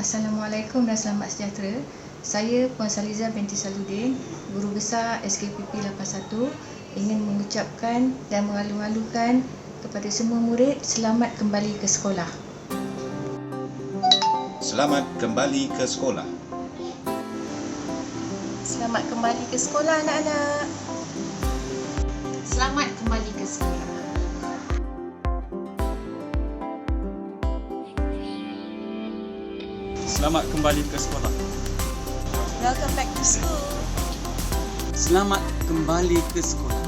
Assalamualaikum dan selamat sejahtera. Saya Puan Saliza binti Saludin, Guru Besar SKPP 81 ingin mengucapkan dan mengalu-alukan kepada semua murid selamat kembali ke sekolah. Selamat kembali ke sekolah. Selamat kembali ke sekolah anak-anak. Selamat kembali ke sekolah. Selamat kembali ke sekolah. Welcome back to school. Selamat kembali ke sekolah.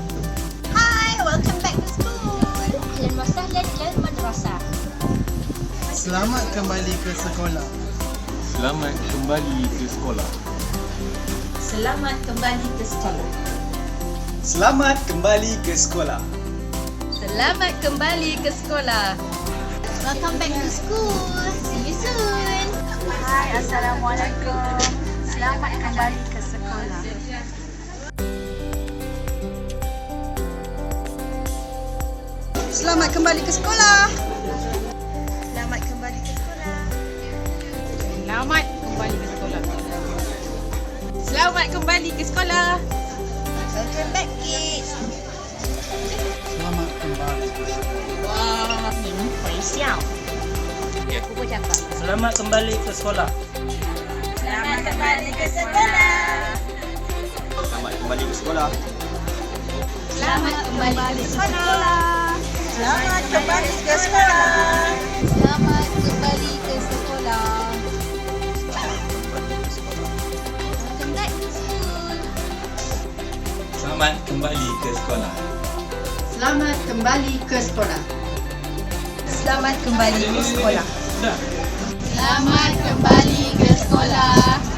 Hi, welcome back to school. Ahlan wa sahlan ila madrasah. Selamat kembali ke sekolah. Selamat kembali ke sekolah. Selamat kembali ke sekolah. Selamat kembali ke sekolah. Selamat kembali ke sekolah. Welcome back to school. See you soon. Assalamualaikum. Selamat kembali ke sekolah. Selamat kembali ke sekolah. Selamat kembali ke sekolah. Selamat kembali ke sekolah. Selamat kembali ke sekolah. Welcome back kids. Selamat kembali ke sekolah. Wah, ini Faisiao. Aku pun cakap. Selamat kembali ke sekolah. Selamat kembali ke sekolah. Selamat kembali ke sekolah. Selamat kembali ke sekolah. Selamat kembali ke sekolah. Selamat kembali ke sekolah. Welcome back to school. Selamat kembali ke sekolah. Selamat kembali ke sekolah. Selamat kembali ke sekolah.